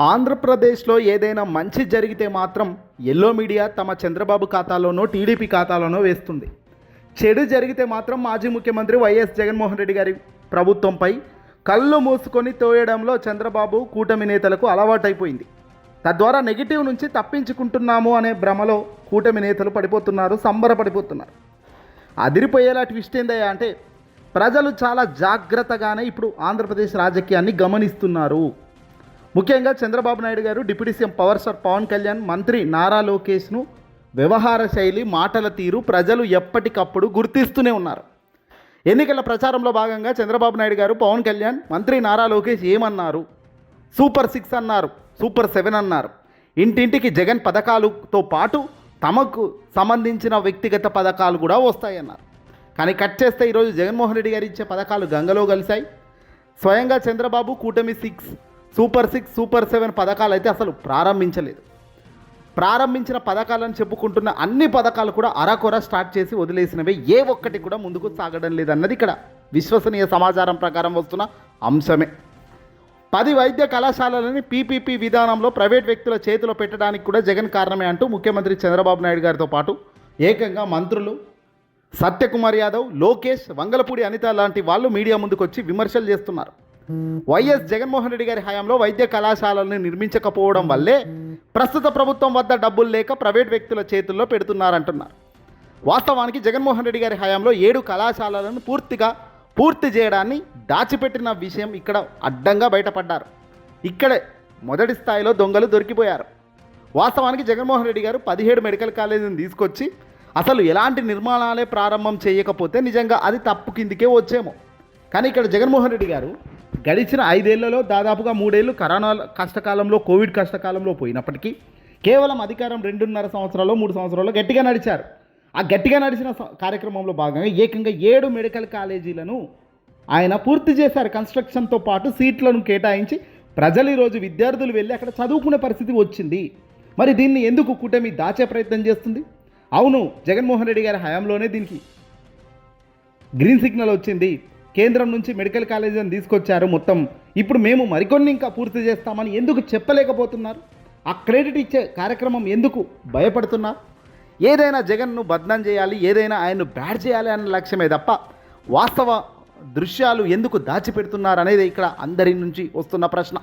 ఆంధ్రప్రదేశ్లో ఏదైనా మంచి జరిగితే మాత్రం ఎల్లో మీడియా తమ చంద్రబాబు ఖాతాలోనో టీడీపీ ఖాతాలోనో వేస్తుంది. చెడు జరిగితే మాత్రం మాజీ ముఖ్యమంత్రి వైఎస్ జగన్మోహన్ రెడ్డి గారి ప్రభుత్వంపై కళ్ళు మూసుకొని తోయడంలో చంద్రబాబు కూటమి నేతలకు అలవాటైపోయింది. తద్వారా నెగిటివ్ నుంచి తప్పించుకుంటున్నాము అనే భ్రమలో కూటమి నేతలు పడిపోతున్నారు సంబరపడిపోతున్నారు అదిరిపోయేలా ట్విస్ట్ ఏందయ్యా అంటే ప్రజలు చాలా జాగ్రత్తగానే ఇప్పుడు ఆంధ్రప్రదేశ్ రాజకీయాన్ని గమనిస్తున్నారు. ముఖ్యంగా Chandrababu Naidu garu deputy CM power star Pawan Kalyan మంత్రి నారా లోకేష్ను వ్యవహార శైలి మాటల తీరు ప్రజలు ఎప్పటికప్పుడు గుర్తిస్తూనే ఉన్నారు. ఎన్నికల ప్రచారంలో భాగంగా చంద్రబాబు నాయుడు గారు పవన్ కళ్యాణ్ మంత్రి నారా లోకేష్ ఏమన్నారు? సూపర్ సిక్స్ అన్నారు సూపర్ సెవెన్ అన్నారు. ఇంటింటికి జగన్ పథకాలతో పాటు తమకు సంబంధించిన వ్యక్తిగత పథకాలు కూడా వస్తాయన్నారు. కానీ కట్ చేస్తే ఈరోజు జగన్మోహన్ రెడ్డి గారు ఇచ్చే పథకాలు గంగలో కలిశాయి. స్వయంగా చంద్రబాబు కూటమి six super six super seven పథకాలు అయితే అసలు ప్రారంభించలేదు. ప్రారంభించిన పథకాలను చెప్పుకుంటున్న అన్ని పథకాలు కూడా అరకొర స్టార్ట్ చేసి వదిలేసినవి. ఏ ఒక్కటి కూడా ముందుకు సాగడం లేదన్నది ఇక్కడ విశ్వసనీయ సమాచారం ప్రకారం వస్తున్న అంశమే. పది వైద్య కళాశాలలని పీపీపీ విధానంలో ప్రైవేట్ వ్యక్తుల చేతిలో పెట్టడానికి కూడా జగన్ కారణమే అంటూ ముఖ్యమంత్రి చంద్రబాబు నాయుడు గారితో పాటు ఏకంగా మంత్రులు సత్యకుమార్ యాదవ్ లోకేష్ వంగలపూడి అనిత లాంటి వాళ్ళు మీడియా ముందుకు వచ్చి విమర్శలు చేస్తున్నారు. వైఎస్ జగన్మోహన్ రెడ్డి గారి హయాంలో వైద్య కళాశాలను నిర్మించకపోవడం వల్లే ప్రస్తుత ప్రభుత్వం వద్ద డబ్బులు లేక ప్రైవేట్ వ్యక్తుల చేతుల్లో పెడుతున్నారంటున్నారు. వాస్తవానికి జగన్మోహన్ రెడ్డి గారి హయాంలో ఏడు కళాశాలలను పూర్తిగా పూర్తి చేయడాన్ని దాచిపెట్టిన విషయం ఇక్కడ అడ్డంగా బయటపడ్డారు. ఇక్కడే మొదటి స్థాయిలో దొంగలు దొరికిపోయారు. వాస్తవానికి జగన్మోహన్ రెడ్డి గారు పదిహేడు మెడికల్ కాలేజీని తీసుకొచ్చి అసలు ఎలాంటి నిర్మాణాలే ప్రారంభం చేయకపోతే నిజంగా అది తప్పు కిందికే వచ్చేమో. కానీ ఇక్కడ జగన్మోహన్ రెడ్డి గారు గడిచిన ఐదేళ్ళలో దాదాపుగా మూడేళ్ళు కరోనా కష్టకాలంలో కోవిడ్ కష్టకాలంలో పోయినప్పటికీ కేవలం అధికారం రెండున్నర సంవత్సరాలు మూడు సంవత్సరాలు గట్టిగా నడిచారు. ఆ గట్టిగా నడిచిన కార్యక్రమంలో భాగంగా ఏకంగా ఏడు మెడికల్ కాలేజీలను ఆయన పూర్తి చేశారు. కన్స్ట్రక్షన్తో పాటు సీట్లను కేటాయించి ప్రజలు ఈరోజు విద్యార్థులు వెళ్ళి అక్కడ చదువుకునే పరిస్థితి వచ్చింది. మరి దీన్ని ఎందుకు కూటమి దాచే ప్రయత్నం చేస్తుంది? అవును జగన్మోహన్ రెడ్డి గారి హయాంలోనే దీనికి గ్రీన్ సిగ్నల్ వచ్చింది. కేంద్రం నుంచి మెడికల్ కాలేజీని తీసుకొచ్చారు మొత్తం. ఇప్పుడు మేము మరికొన్ని ఇంకా పూర్తి చేస్తామని ఎందుకు చెప్పలేకపోతున్నారు? ఆ క్రెడిట్ ఇచ్చే కార్యక్రమం ఎందుకు భయపడుతున్నారు? ఏదైనా జగన్ను బద్నం చేయాలి ఏదైనా ఆయన్ను బ్యాడ్ చేయాలి అన్న లక్ష్యమే తప్ప వాస్తవ దృశ్యాలు ఎందుకు దాచిపెడుతున్నారు అనేది ఇక్కడ అందరి నుంచి వస్తున్న ప్రశ్న.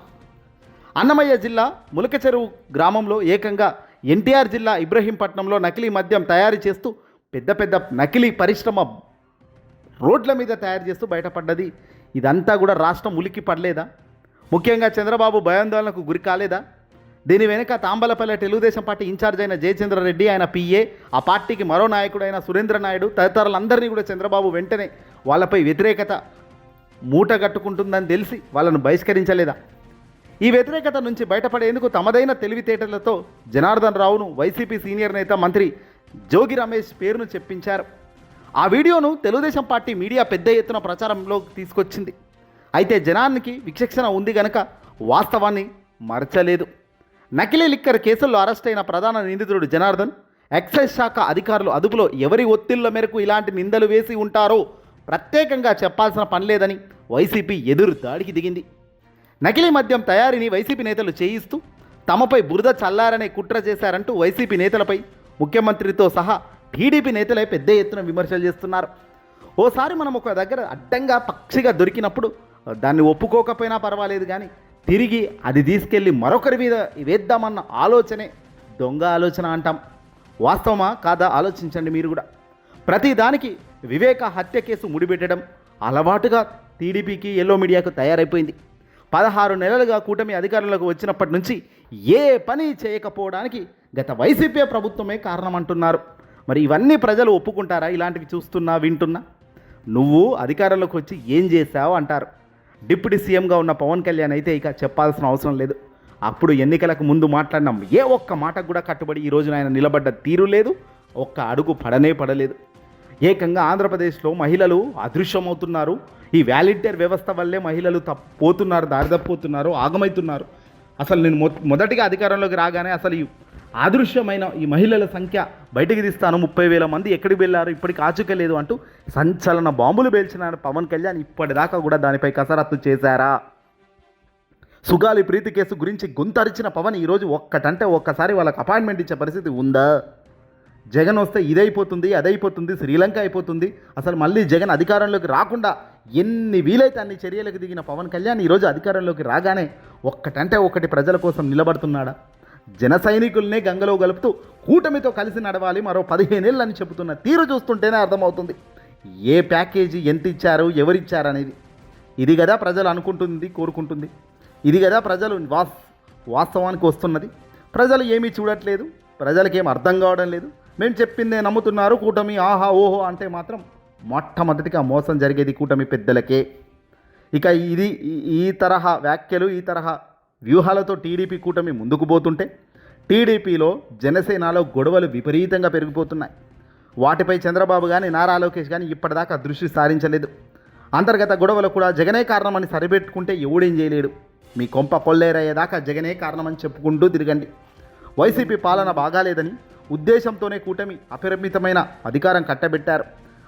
అన్నమయ్య జిల్లా ములకచెరువు గ్రామంలో ఏకంగా ఎన్టీఆర్ జిల్లా ఇబ్రహీంపట్నంలో నకిలీ మద్యం తయారు చేస్తూ పెద్ద పెద్ద నకిలీ పరిశ్రమ రోడ్ల మీద తయారు చేస్తూ బయటపడ్డది. ఇదంతా కూడా రాష్ట్రం ఉలికి పడలేదా? ముఖ్యంగా చంద్రబాబు భయాందోళనకు గురి కాలేదా? దీని వెనుక తాంబలపల్లె తెలుగుదేశం పార్టీ ఇన్ఛార్జ్ అయిన జయచంద్రరెడ్డి ఆయన పిఏ ఆ పార్టీకి మరో నాయకుడైన సురేంద్ర నాయుడు తదితరులందరినీ కూడా చంద్రబాబు వెంటనే వాళ్ళపై వ్యతిరేకత మూట కట్టుకుంటుందని తెలిసి వాళ్ళను బహిష్కరించలేదా? ఈ వ్యతిరేకత నుంచి బయటపడేందుకు తమదైన తెలివితేటలతో జనార్దన్ రావును వైసీపీ సీనియర్ నేత మంత్రి జోగి రమేష్ పేరును చెప్పించారు. ఆ వీడియోను తెలుగుదేశం పార్టీ మీడియా పెద్ద ఎత్తున ప్రచారంలోకి తీసుకొచ్చింది. అయితే జనానికి విచక్షణ ఉంది గనక వాస్తవాన్ని మరచలేదు. నకిలీ లిక్కర్ కేసుల్లో అరెస్ట్ అయిన ప్రధాన నిందితుడు జనార్దన్ ఎక్సైజ్ శాఖ అధికారులు అదుపులో ఎవరి ఒత్తిళ్ళ మేరకు ఇలాంటి నిందలు వేసి ఉంటారో ప్రత్యేకంగా చెప్పాల్సిన పని లేదని వైసీపీ ఎదురు దాడికి దిగింది. నకిలీ మద్యం తయారీని వైసీపీ నేతలు చేయిస్తూ తమపై బురద చల్లారనే కుట్ర చేశారంటూ వైసీపీ నేతలపై ముఖ్యమంత్రితో సహా టీడీపీ నేతలే పెద్ద ఎత్తున విమర్శలు చేస్తున్నారు. ఓసారి మనం ఒక దగ్గర అడ్డంగా పక్షిగా దొరికినప్పుడు దాన్ని ఒప్పుకోకపోయినా పర్వాలేదు కానీ తిరిగి అది తీసుకెళ్ళి మరొకరి మీద వేద్దామన్న ఆలోచనే దొంగ ఆలోచన అంటాం. వాస్తవమా కాదా ఆలోచించండి మీరు కూడా. ప్రతి దానికి వివేక హత్య కేసు ముడిపెట్టడం అలవాటుగా టీడీపీకి ఎల్లో మీడియాకు తయారైపోయింది. పదహారు నెలలుగా కూటమి అధికారంలోకి వచ్చినప్పటి నుంచి ఏ పని చేయకపోవడానికి గత వైసీపీ ప్రభుత్వమే కారణం అంటున్నారు. మరి ఇవన్నీ ప్రజలు ఒప్పుకుంటారా? ఇలాంటివి చూస్తున్నా వింటున్నా? నువ్వు అధికారంలోకి వచ్చి ఏం చేశావు అంటారు. డిప్యూటీ సీఎంగా ఉన్న పవన్ కళ్యాణ్ అయితే ఇక చెప్పాల్సిన అవసరం లేదు. అప్పుడు ఎన్నికలకు ముందు మాట్లాడినాం. ఏ ఒక్క మాటకు కూడా కట్టుబడి ఈ రోజున ఆయన నిలబడ్డ తీరు లేదు ఒక్క అడుగు పడనే పడలేదు. ఏకంగా ఆంధ్రప్రదేశ్లో మహిళలు అదృశ్యమవుతున్నారు. ఈ వ్యాలింటీర్ వ్యవస్థ వల్లే మహిళలు తప్ పోతున్నారు దారి తప్పిపోతున్నారు ఆగమవుతున్నారు అసలు నేను మొ- మొదటిగా అధికారంలోకి రాగానే అసలు ఈ అదృశ్యమైన ఈ మహిళల సంఖ్య బయటికి తీస్తాను. ముప్పై వేల మంది ఎక్కడికి వెళ్ళారు? ఇప్పటికి ఆచుకలేదు అంటూ సంచలన బాంబులు పేల్చిన పవన్ కళ్యాణ్. ఇప్పటిదాకా కూడా దానిపై కసరత్తు చేశారా? సుగాలి ప్రీతి కేసు గురించి గొంతరిచిన పవన్ ఈరోజు ఒక్కటంటే ఒక్కసారి వాళ్ళకి అపాయింట్మెంట్ ఇచ్చే పరిస్థితి ఉందా? జగన్ వస్తే ఇదైపోతుంది అదైపోతుంది శ్రీలంక అయిపోతుంది. అసలు మళ్ళీ జగన్ అధికారంలోకి రాకుండా ఎన్ని వీలైతే అన్ని చర్యలకు దిగిన పవన్ కళ్యాణ్ ఈరోజు అధికారంలోకి రాగానే ఒక్కటంటే ఒకటి ప్రజల కోసం నిలబడుతున్నాడా? జన సైనికుల్నే గంగలో గలుపుతూ కూటమితో కలిసి నడవాలి మరో పదిహేనేళ్ళని అని చెబుతున్న తీరు చూస్తుంటేనే అర్థమవుతుంది. ఏ ప్యాకేజీ ఎంత ఇచ్చారు ఎవరిచ్చారనేది. ఇది కదా ప్రజలు అనుకుంటుంది కోరుకుంటుంది. ఇది కదా ప్రజలు వాస్ వాస్తవానికి వస్తున్నది. ప్రజలు ఏమీ చూడట్లేదు ప్రజలకేం అర్థం కావడం లేదు. మేము చెప్పిందే నమ్ముతున్నారు కూటమి ఆహా ఓహో అంటే మాత్రం మొట్టమొదటిగా మోసం జరిగేది కూటమి పెద్దలకే. ఇక ఇది ఈ- ఈ తరహా వ్యాఖ్యలు ఈ తరహా వ్యూహాలతో టీడీపీ కూటమి ముందుకు పోతుంటే టీడీపీలో జనసేనలో గొడవలు విపరీతంగా పెరిగిపోతున్నాయి. వాటిపై చంద్రబాబు కానీ నారా లోకేష్ కానీ ఇప్పటిదాకా దృష్టి సారించలేదు. అంతర్గత గొడవలు కూడా జగనే కారణమని సరిపెట్టుకుంటే ఎవడేం చేయలేడు. మీ కొంప కొల్లేరయ్యేదాకా జగనే కారణమని చెప్పుకుంటూ తిరగండి. వైసీపీ పాలన బాగాలేదని ఉద్దేశంతోనే కూటమి అపరిమితమైన అధికారం కట్టబెట్టారు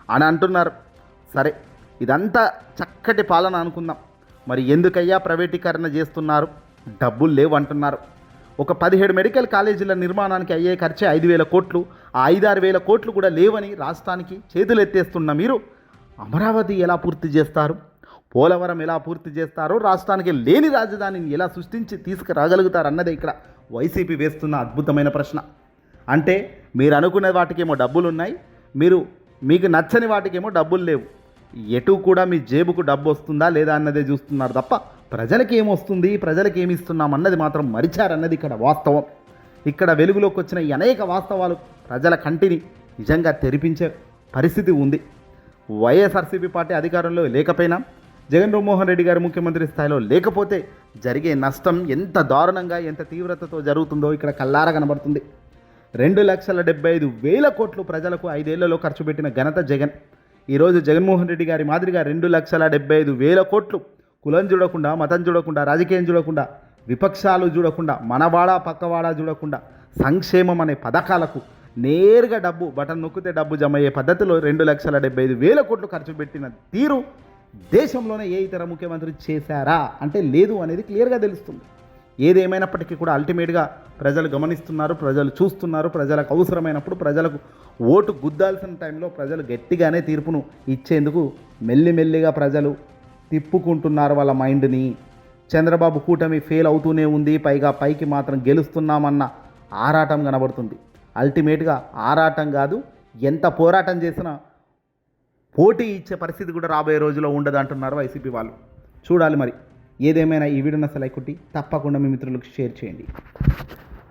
అని అంటున్నారు. సరే ఇదంతా చక్కటి పాలన అనుకుందాం. మరి ఎందుకయ్యా ప్రైవేటీకరణ చేస్తున్నారు? డబ్బులు లేవు అంటున్నారు. ఒక పదిహేడు మెడికల్ కాలేజీల నిర్మాణానికి అయ్యే ఖర్చే ఐదు వేల కోట్లు. ఆ ఐదారు వేల కోట్లు కూడా లేవని రాష్ట్రానికి చేతులెత్తేస్తున్న మీరు అమరావతి ఎలా పూర్తి చేస్తారు? పోలవరం ఎలా పూర్తి చేస్తారో రాష్ట్రానికి లేని రాజధానిని ఎలా సృష్టించి తీసుకురాగలుగుతారన్నదే ఇక్కడ వైసీపీ వేస్తున్న అద్భుతమైన ప్రశ్న. అంటే మీరు అనుకునే వాటికేమో డబ్బులు ఉన్నాయి మీరు మీకు నచ్చని వాటికేమో డబ్బులు లేవు. ఎటు కూడా మీ జేబుకు డబ్బు వస్తుందా లేదా అన్నదే చూస్తున్నారు తప్ప ప్రజలకి ఏమొస్తుంది ప్రజలకి ఏమి ఇస్తున్నాం అన్నది మాత్రం మరిచారన్నది ఇక్కడ వాస్తవం. ఇక్కడ వెలుగులోకి వచ్చిన ఈ అనేక వాస్తవాలు ప్రజల కంటిని నిజంగా తెరిపించే పరిస్థితి ఉంది. వైఎస్ఆర్సీపీ పార్టీ అధికారంలో లేకపోయినా జగన్మోహన్ రెడ్డి గారు ముఖ్యమంత్రి స్థాయిలో లేకపోతే జరిగే నష్టం ఎంత దారుణంగా ఎంత తీవ్రతతో జరుగుతుందో ఇక్కడ కల్లారా కనబడుతుంది. రెండు లక్షల డెబ్బై ఐదు వేల కోట్లు ప్రజలకు ఐదేళ్ళలో ఖర్చు పెట్టిన ఘనత జగన్. ఈరోజు జగన్మోహన్ రెడ్డి గారి మాదిరిగా రెండు లక్షల డెబ్బై ఐదు వేల కోట్లు కులం చూడకుండా మతం చూడకుండా రాజకీయం చూడకుండా విపక్షాలు చూడకుండా మనవాడా పక్కవాడా చూడకుండా సంక్షేమం అనే పథకాలకు నేరుగా డబ్బు బటన్ నొక్కితే డబ్బు జమ అయ్యే పద్ధతిలో రెండు లక్షల డెబ్బై ఐదు వేల కోట్లు ఖర్చు పెట్టిన తీరు దేశంలోనే ఏ ఇతర ముఖ్యమంత్రి చేశారా? అంటే లేదు అనేది క్లియర్గా తెలుస్తుంది. ఏదేమైనప్పటికీ కూడా అల్టిమేట్గా ప్రజలు గమనిస్తున్నారు ప్రజలు చూస్తున్నారు ప్రజలకు అవసరమైనప్పుడు ప్రజలకు ఓటు గుద్దాల్సిన టైంలో ప్రజలు గట్టిగానే తీర్పును ఇచ్చేందుకు మెల్లిమెల్లిగా ప్రజలు తిప్పుకుంటున్నారు వాళ్ళ మైండ్ని. చంద్రబాబు కూటమి ఫెయిల్ అవుతూనే ఉంది పైగా పైకి మాత్రం గెలుస్తున్నామన్న ఆరాటం కనబడుతుంది. అల్టిమేట్గా ఆరాటం కాదు ఎంత పోరాటం చేసినా పోటీ ఇచ్చే పరిస్థితి కూడా రాబోయే రోజుల్లో ఉండదు అంటున్నారు వైసీపీ వాళ్ళు. చూడాలి మరి ఏదేమైనా ఈ వీడియో అసలు లైక్ కొట్టి తప్పకుండా మీ మిత్రులకు షేర్ చేయండి.